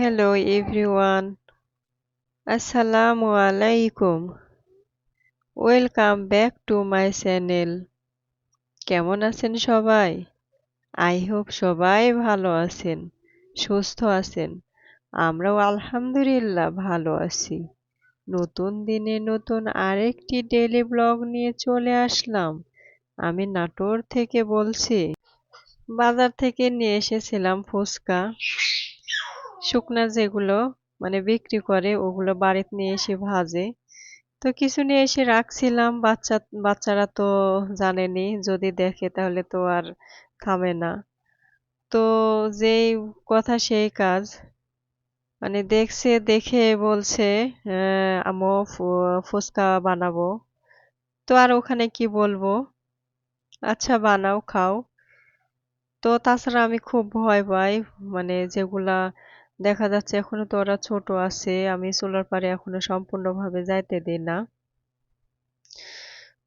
Hello, everyone. Assalamu alaikum. Welcome back to my channel কেমন আছেন সবাই? আই হোপ সবাই ভালো আছেন, সুস্থ আছেন। আমরাও আলহামদুলিল্লাহ ভালো আছি। নতুন দিনে নতুন আরেকটি ডেলি ব্লগ নিয়ে চলে আসলাম। আমি নাটোর থেকে বলছি। বাজার থেকে নিয়ে এসেছিলাম ফুচকা। শুকনা যেগুলো মানে বিক্রি করে, ওগুলো বাড়িতে নিয়ে এসে ভাজে। তো কিছু নিয়ে এসে রাখছিলাম, বাচ্চা, বাচ্চারা তো জানেনি, যদি দেখে তাহলে তো আর থামে না। তো যেই কথা সেই কাজ। মানে দেখছে, দেখে বলছে আমো ফুচকা বানাবো। তো আর ওখানে কি বলব? আচ্ছা বানাও, খাও। তো তাছাড়া আমি খুব ভয় পাই মানে যেগুলা দেখা যাচ্ছে এখনও তো ওরা ছোট আছে, আমি চুলার পারে এখনও সম্পূর্ণভাবে যাইতে দিই না।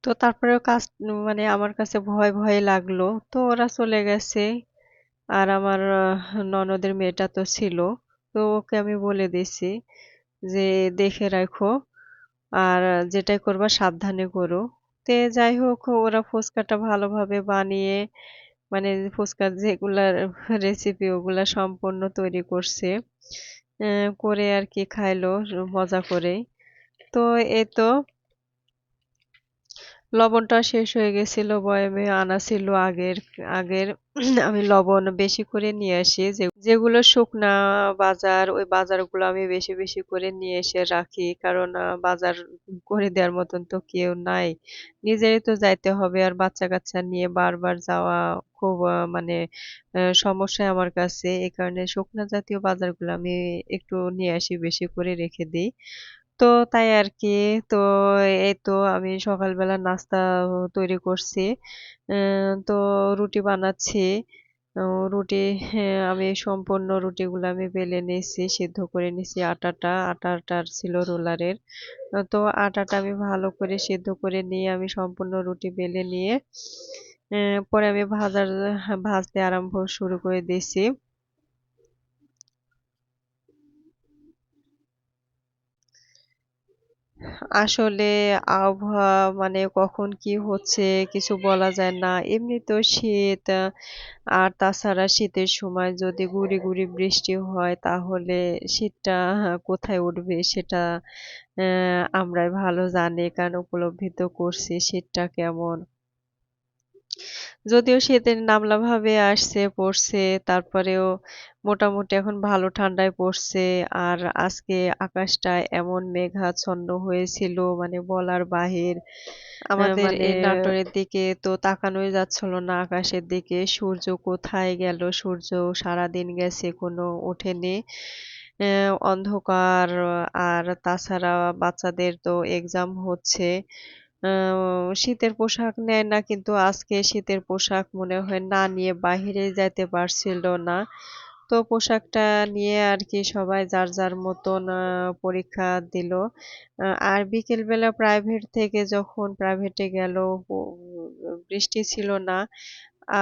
তো তারপরেও কাজ মানে আমার কাছে ভয় ভয় লাগল, তো ওরা চলে গেছে। আর আমার ননদের মেয়েটা তো ছিল, তো ওকে আমি বলে দিছি যে দেখে রাখো, আর যেটাই করবা সাবধানে করো। তে যাই হোক, ওরা ফুচকাটা ভালোভাবে বানিয়ে মানে ফুচকার যেগুলার রেসিপি ওগুলা সম্পূর্ণ তৈরি করছে করে আর কি খাইলো, মজা করে তো এ তো লবণটা শেষ হয়ে গেছিল, বয়ামে আনা ছিল আগের আগের। আমি লবণ বেশি করে নিয়ে আসি। যেগুলো শুকনা বাজার, ওই বাজারগুলো আমি বেশি বেশি করে নিয়ে এসে রাখি। কারণ বাজার করে দেওয়ার মতন তো কেউ নাই। নিজেরই তো যাইতে হবে আর বাচ্চা কাচ্চা নিয়ে বারবার যাওয়া খুব মানে সমস্যা আমার কাছে। এই কারণে শুকনা জাতীয় বাজারগুলো আমি একটু নিয়ে আসি, বেশি করে রেখে দিই। তো তাই আর কি তো এই তো আমি সকালবেলা নাস্তা তৈরি করছি। তো রুটি বানাচ্ছি। রুটি হ্যাঁ, আমি সম্পূর্ণ রুটিগুলো আমি বেলে নিয়েছি সিদ্ধ করে নিয়েছি আটাটা। আটাটার ছিল রোলারের। তো আটাটা আমি ভালো করে সিদ্ধ করে নিয়ে আমি সম্পূর্ণ রুটি বেলে নিয়ে পরে আমি ভাজার ভাজতে আরম্ভ শুরু করে দিয়েছি। আসলে আবহাওয়া মানে কখন কি হচ্ছে কিছু বলা যায় না। এমনি তো শীত আর তাছাড়া শীতের সময় যদি গুড়ি গুড়ি বৃষ্টি হয় তাহলে শীতটা কোথায় উঠবে সেটা, আহ, আমরাই ভালো জানি কারণ উপলব্ধি তো করছি শীতটা কেমন। যদিও শীতের নামলা ভাবে আসছে পড়ছে তারপরেও মোটামুটি এখন ভালো ঠান্ডায় পড়ছে। আর আজকে আকাশটা এমন মেঘাচ্ছন্ন হয়েছিল মানে বলার বাহির। আমাদের মানে এই নাটোরের দিকে তো তাকানোই যাচ্ছিল না আকাশের দিকে। সূর্য কোথায় গেল? সূর্য সারাদিন গেছে কোনো ওঠেনি। অন্ধকার আর তাছাড়া বাচ্চাদের তো এক্সাম হচ্ছে। শীতের পোশাক নেয় না, কিন্তু আজকে শীতের পোশাক মনে হয় না নিয়ে বাহিরে যাইতে পারছিল না। তো পোশাকটা নিয়ে আর কি সবাই যার যার মতন পরীক্ষা দিল। আর বিকেলবেলা প্রাইভেট থেকে যখন প্রাইভেটে গেল বৃষ্টি ছিল না।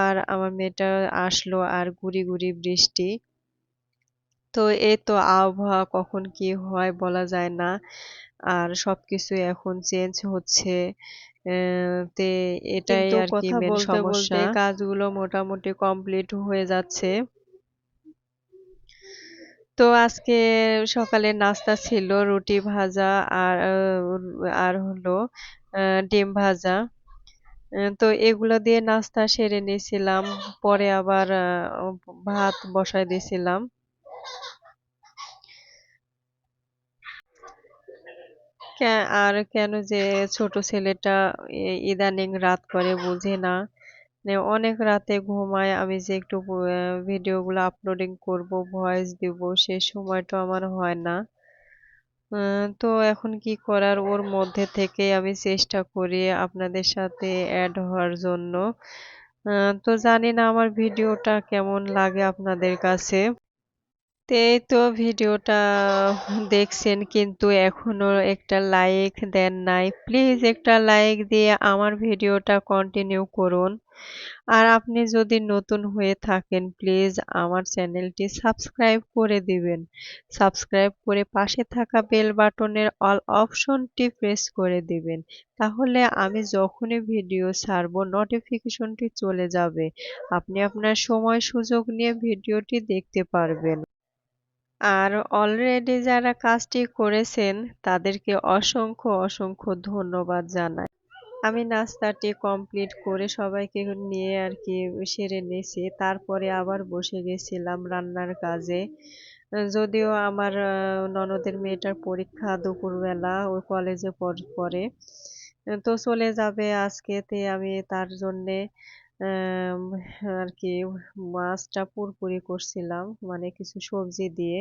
আর আমার মেয়েটা আসলো আর গুড়ি গুড়ি বৃষ্টি। তো এই তো আবহাওয়া কখন কি হয় বলা যায় না। আর সবকিছু এখন চেঞ্জ হচ্ছে। তে এটাই আর কি মেন সমস্যা। কাজগুলো মোটামুটি কমপ্লিট হয়ে যাচ্ছে। তো আজকে সকালে নাস্তা ছিল রুটি ভাজা আর আর হলো ডিম ভাজা। তো এগুলো দিয়ে নাস্তা সেরে নিয়েছিলাম। পরে আবার ভাত বসাই দিয়েছিলাম। আর কেন যে ছোট ছেলেটা ইদানিং রাত করে বুঝে না। অনেক রাতে ঘুমায়, আমি যে একটু ভিডিওগুলো আপলোডিং করব ভয়েস দিব, সে সময়টা আমার হয় না। তো এখন কি করার? ওর মধ্যে থেকে আমি চেষ্টা করি আপনাদের সাথে অ্যাড হওয়ার জন্য। তো জানি না আমার ভিডিওটা কেমন লাগে আপনাদের কাছে। তো এই তো ভিডিওটা দেখছেন কিন্তু এখনও একটা লাইক দেন নাই। প্লিজ একটা লাইক দিয়ে আমার ভিডিওটা কন্টিনিউ করুন। আর আপনি যদি নতুন হয়ে থাকেন প্লিজ আমার চ্যানেলটি সাবস্ক্রাইব করে দিবেন। সাবস্ক্রাইব করে পাশে থাকা বেল বাটনের অল অপশনটি প্রেস করে দিবেন। তাহলে আমি যখনই ভিডিও ছাড়বো নোটিফিকেশনটি চলে যাবে। আপনি আপনার সময় সুযোগ নিয়ে ভিডিওটি দেখতে পারবেন। আর অলরেডি যারা কাজটি করেছেন, তাদেরকে অসংখ্য অসংখ্য ধন্যবাদ জানাই। আমি নাস্তাটি কমপ্লিট করে সবাইকে নিয়ে আর কি সেরে নিয়েছি। তারপরে আবার বসে গেছিলাম রান্নার কাজে। যদিও আমার ননদের মেয়েটার পরীক্ষা দুপুরবেলা, ও কলেজে পড়ে। তো চলে যাবে আজকেতে আমি তার জন্যে। আর কি মাছটা পুরপুরি করছিলাম মানে কিছু সবজি দিয়ে।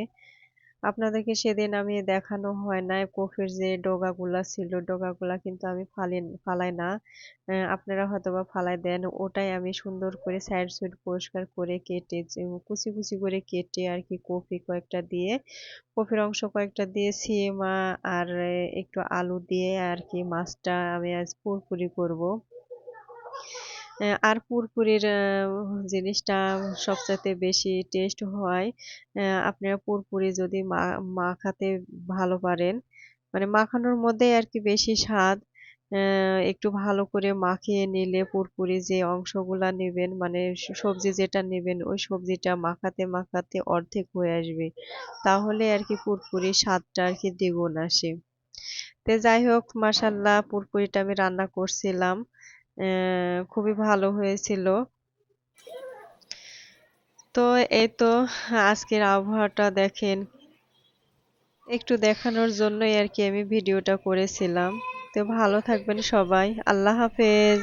আপনাদেরকে সেদিন আমি দেখানো হয় নাই কফির যে ডগাগুলা ছিল, ডগাগুলা কিন্তু আমি ফালি, ফালাই না। আপনারা হয়তো বা ফালাই দেন, ওটাই আমি সুন্দর করে সাইড সাইড পরিষ্কার করে কেটে কুচি কুচি করে কেটে আর কি কফি কয়েকটা দিয়ে কফির অংশ কয়েকটা দিয়ে সিমা আর একটু আলু দিয়ে আর কি মাছটা আমি আজ পুরপুরি করব। আর পুরপুরির জিনিসটা সবচাইতে বেশি টেস্ট হয় আপনারা পুরপুরি যদি মাখাতে ভালো পারেন মানে মাখানোর মধ্যেই আর কি বেশি স্বাদ একটু ভালো করে মাখিয়ে নিলে পুরপুরি যে অংশগুলা নেবেন মানে সবজি যেটা নেবেন, ওই সবজিটা মাখাতে মাখাতে অর্ধেক হয়ে আসবে। তাহলে আর কি পুরপুরি স্বাদটা আর কি দ্বিগুণ আসে। তো যাই হোক মাসাল্লাহ পুরপুরিটা আমি রান্না করছিলাম। খুবই ভালো হয়েছিল। তো এই তো আজকের আবহাওয়াটা দেখেন। একটু দেখানোর জন্যই আর কি আমি ভিডিওটা করেছিলাম। তো ভালো থাকবেন সবাই। আল্লাহ হাফেজ।